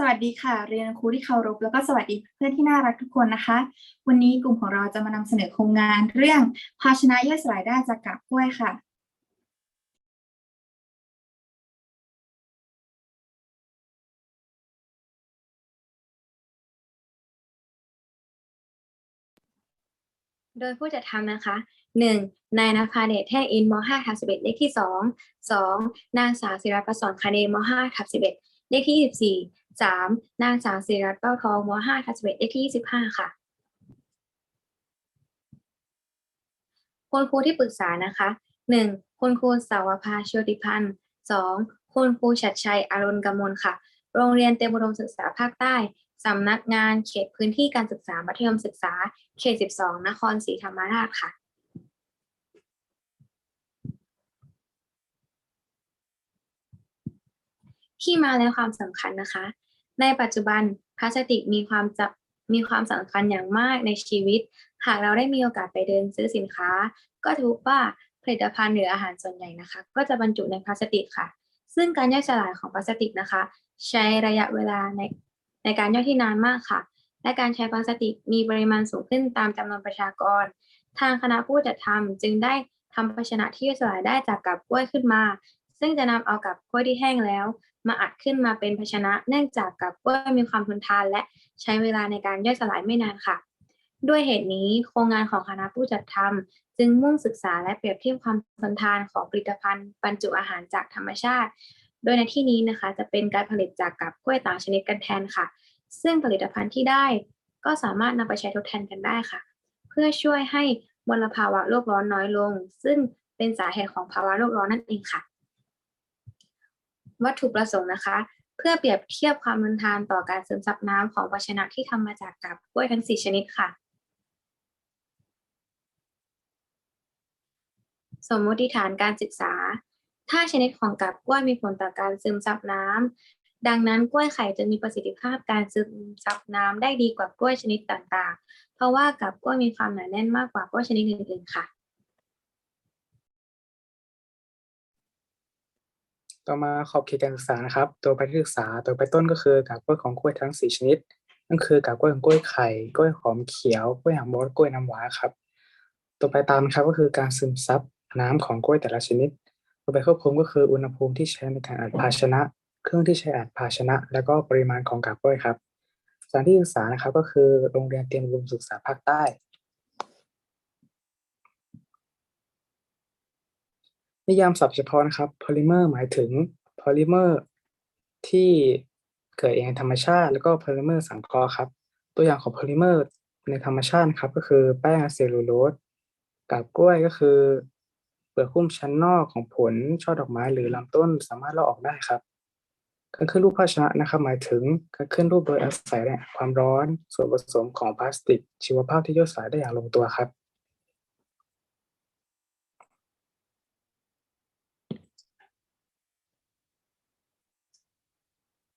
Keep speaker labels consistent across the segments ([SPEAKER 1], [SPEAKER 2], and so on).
[SPEAKER 1] สวัสดีค่ะ เรียนครูที่เคารพแล้วก็สวัสดีเพื่อนที่น่ารักทุกคนนะคะ วันนี้กลุ่มของเราจะมานำเสนอโครงงานเรื่องภาชนะย่อยสลายได้จากกาบกล้วยค่ะ
[SPEAKER 2] โดยผู้จัดทำนะคะหนึ่งนายนภาเดชแท่งอินมห้าทับสิบเอ็ดเลขที่สองสองนางสาวศิรัตน์ประสอนคาเนมห้าทับสิบเอ็ดเลขที่ยี่ สามนางสาวศิรัตน์เป้าทองมห้าทับสิบเอ็ดเลขที่ยี่สิบห้าค่ะคุณครูที่ปรึกษานะคะหนึ่งคุณครูสาวภาโชติพันธ์สองคุณครูชัดชัยอรุณกมลค่ะ โรงเรียนเตรียมอุดมศึกษาภาคใต้สำนักงานเขตพื้นที่การศึกษามัธยมศึกษา เขต 12 นครศรีธรรมราชค่ะ ที่มาและความสำคัญนะคะ ในปัจจุบันพลาสติกมีความจะมีความสำคัญอย่างมากในชีวิต หากเราได้มีโอกาสไปเดินซื้อสินค้า ก็จะพบว่าผลิตภัณฑ์หรืออาหารส่วนใหญ่นะคะ ก็จะบรรจุในพลาสติกค่ะ ซึ่งการย่อยสลายของพลาสติกนะคะ ใช้ระยะเวลาในในการย่อยที่นานมากค่ะ และการใช้พลาสติกมีปริมาณสูงขึ้นตามจำนวนประชากร ทางคณะผู้จัดทำจึงได้ทำภาชนะที่ย่อยสลายได้จากกับกล้วยขึ้นมา ซึ่งจะนำเอากับกล้วยที่แห้งแล้ว มาอัดขึ้นมาเป็นภาชนะ เนื่องจากกับกล้วยมีความทนทาน และใช้เวลาในการย่อยสลายไม่นานค่ะ ด้วยเหตุนี้โครงงานของคณะผู้จัดทำจึงมุ่งศึกษาและเปรียบเทียบความทนทานของผลิตภัณฑ์บรรจุอาหารจากธรรมชาติ โดยในที่นี้นะคะจะเป็นการผลิตจากกับกล้วยต่างชนิดกันแทนค่ะ ซึ่งผลิตภัณฑ์ที่ได้ก็สามารถนำไปใช้ทดแทนกันได้ค่ะ เพื่อช่วยให้มลภาวะโลกร้อนน้อยลง ซึ่งเป็นสาเหตุของภาวะโลกร้อนนั่นเองค่ะ วัตถุประสงค์นะคะ เพื่อเปรียบเทียบความทนทานต่อการซึมซับน้ำของภาชนะที่ทำมาจากกับกล้วยทั้ง 4 ชนิดค่ะ สมมติฐานการศึกษา ถ้าชนิดของกับกล้วยมีผลต่อการซึมซับน้ำดังนั้นกล้วยไข่จะมีประสิทธิภาพการซึมซับน้ำได้ดีกว่ากล้วยชนิดต่างๆ เพราะว่ากับกล้วยมีความหนาแน่นมากกว่ากล้วยชนิดอื่นๆค่ะ
[SPEAKER 3] ต่อมาขอบเขตการศึกษานะครับ ตัวไปที่ศึกษาตัวไปต้นก็คือกาบกล้วยของกล้วยทั้งสี่ชนิดนั่นคือกาบกล้วยของกล้วยไข่กล้วยหอมเขียวกล้วยหางมดกล้วยน้ำว้าครับ ตัวไปตามครับก็คือการซึมซับน้ำของกล้วยแต่ละชนิด ตัวไปควบคุมก็คืออุณหภูมิที่ใช้ในการอัดภาชนะ เครื่องที่ใช้อัดภาชนะ แล้วก็ปริมาณของกาบกล้วยครับสถานที่ศึกษานะครับก็คือโรงเรียนเตรียมอุดมศึกษาภาคใต้ นิยามศัพท์เฉพาะนะครับ polymer หมายถึง polymer ที่เกิดเองในธรรมชาติ แล้วก็ polymer สังเคราะห์ครับ ตัวอย่างของ polymer ในธรรมชาติครับ ก็คือแป้งอะเซลลูโลสกับกล้วยก็คือเปลือกหุ้มชั้นนอกของผลช่อดอกไม้หรือลำต้นสามารถลอกออกได้ครับการขึ้นรูปภาชนะนะครับ หมายถึงการขึ้นรูปโดยอาศัยแรงความร้อน ส่วนผสมของพลาสติก ชีวภาพที่ย่อยสลายได้อย่างลงตัวครับ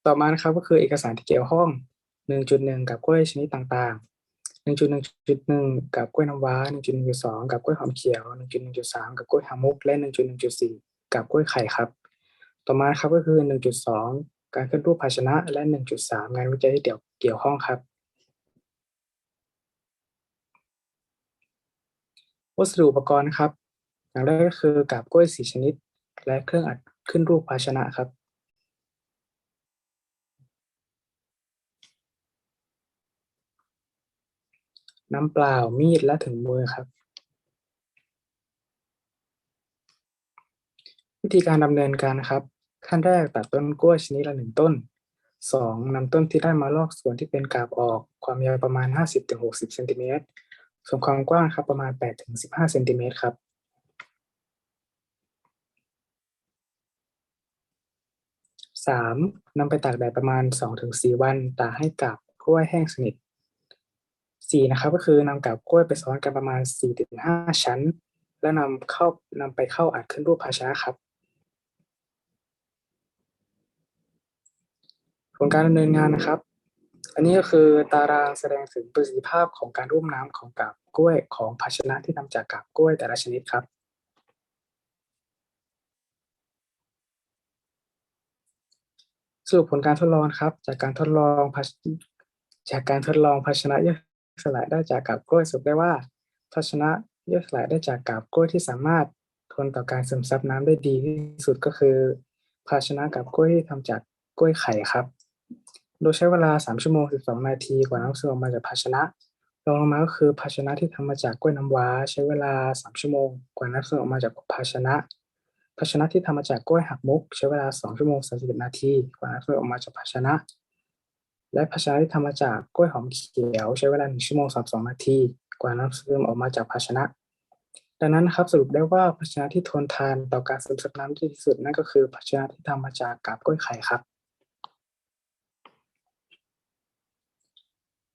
[SPEAKER 3] ต่อมานะครับก็คือเอกสารที่เกี่ยวข้อง 1.1 กับกล้วยชนิดต่างๆ 1.1.1 กับกล้วยน้ำว้า 1.1.2 กับกล้วยหอมเขียว 1.1.3 กับกล้วยหามุก และ 1.1.4 กับกล้วยไข่ครับ ต่อมาครับก็คือ 1.2 การขึ้นรูปภาชนะ และ 1.3 งานวิจัยที่เกี่ยวข้องครับ วัสดุอุปกรณ์นะครับ อย่างแรกก็คือกาบกล้วยสีชนิด และเครื่องอัดขึ้นรูปภาชนะครับ น้ำเปล่ามีดและถุงมือครับ วิธีการดำเนินการนะครับ ขั้นแรกตัดต้นกล้วยชนิดละหนึ่งต้นสองนำต้นที่ได้มาลอกส่วนที่เป็นกาบออกความยาวประมาณ 50-60เซนติเมตรส่วนความกว้างครับประมาณ 8-15เซนติเมตรครับสามนำไปตากแดดประมาณ2-4วันตากให้กาบกล้วยแห้งสนิท สี่นะครับก็คือนำกาบกล้วยไปซ้อนกันประมาณ 4-5 ชั้น แล้วนำเข้านำไปเข้าอัดขึ้นรูปภาชนะครับ ผลการดำเนินงานนะครับ อันนี้ก็คือตารางแสดงถึงประสิทธิภาพของการร่วมน้ำของกาบกล้วยของภาชนะที่ทำจากกาบกล้วยแต่ละชนิดครับสรุปผลการทดลองครับ จากการทดลองภาชจากการทดลองภาชนะย่อย สลายได้จากกาบกล้วยสรุปได้ว่าภาชนะย่อยสลายได้จากกาบกล้วยที่สามารถทนต่อการซึมซับน้ำได้ดีที่สุดก็คือ ภาชนะกาบกล้วยที่ทำจากกล้วยไข่ครับ โดยใช้เวลา 3 ชั่วโมง 12 นาทีกว่าน้ำซึมออกมาจากภาชนะรองลงมาก็คือภาชนะที่ทำมาจากกล้วยน้ำว้า ใช้เวลา 3 ชั่วโมง กว่าน้ำซึมออกมาจากภาชนะ ภาชนะที่ทำมาจากกล้วยหักมุก ใช้เวลา 2 ชั่วโมง31นาที กว่าน้ำซึมออกมาจากภาชนะ และภาชนะที่ทำมาจากกล้วยหอมเขียว ใช้เวลา1ชั่วโมง32นาที กว่าน้ำซึมออกมาจากภาชนะ ดังนั้นนะครับสรุปได้ว่าภาชนะที่ทนทานต่อการซึมซับน้ำที่ดีที่สุดนั่นก็คือภาชนะที่ทำมาจากกาบกล้วยไข่ครับ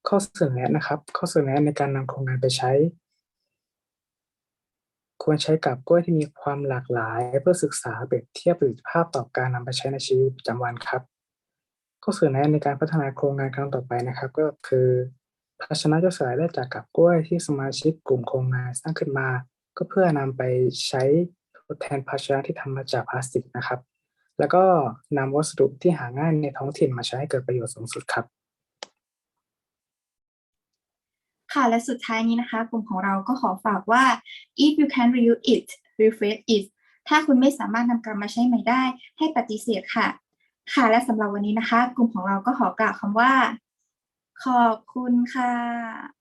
[SPEAKER 3] ข้อเสนอแนะนะครับ ข้อเสนอแนะในการนำโครงงานไปใช้ ควรใช้กาบกล้วยที่มีความหลากหลาย เพื่อศึกษาเปรียบเทียบประสิทธิภาพต่อการนำไปใช้ในชีวิตประจำวันครับ ข้อเสนอแนะในการพัฒนาโครงงานครั้งต่อไปนะครับ ก็คือภาชนะย่อยสลายได้จากกาบกล้วยที่สมาชิกกลุ่มโครงงานสร้างขึ้นมา ก็เพื่อนำไปใช้ทดแทนภาชนะที่ทำมาจากพลาสติกนะครับ แล้วก็นำวัสดุที่หาง่ายในท้องถิ่นมาใช้ให้เกิดประโยชน์สูงสุดครับ
[SPEAKER 1] ค่ะและสุดท้ายนี้นะคะ กลุ่มของเราก็ขอฝากว่า if you can reuse it rephrase it ถ้าคุณไม่สามารถนำกลับมาใช้ใหม่ได้ ให้ปฏิเสธค่ะ ค่ะและสำหรับวันนี้นะคะ กลุ่มของเราก็ขอกล่าวคำว่า ขอบคุณค่ะ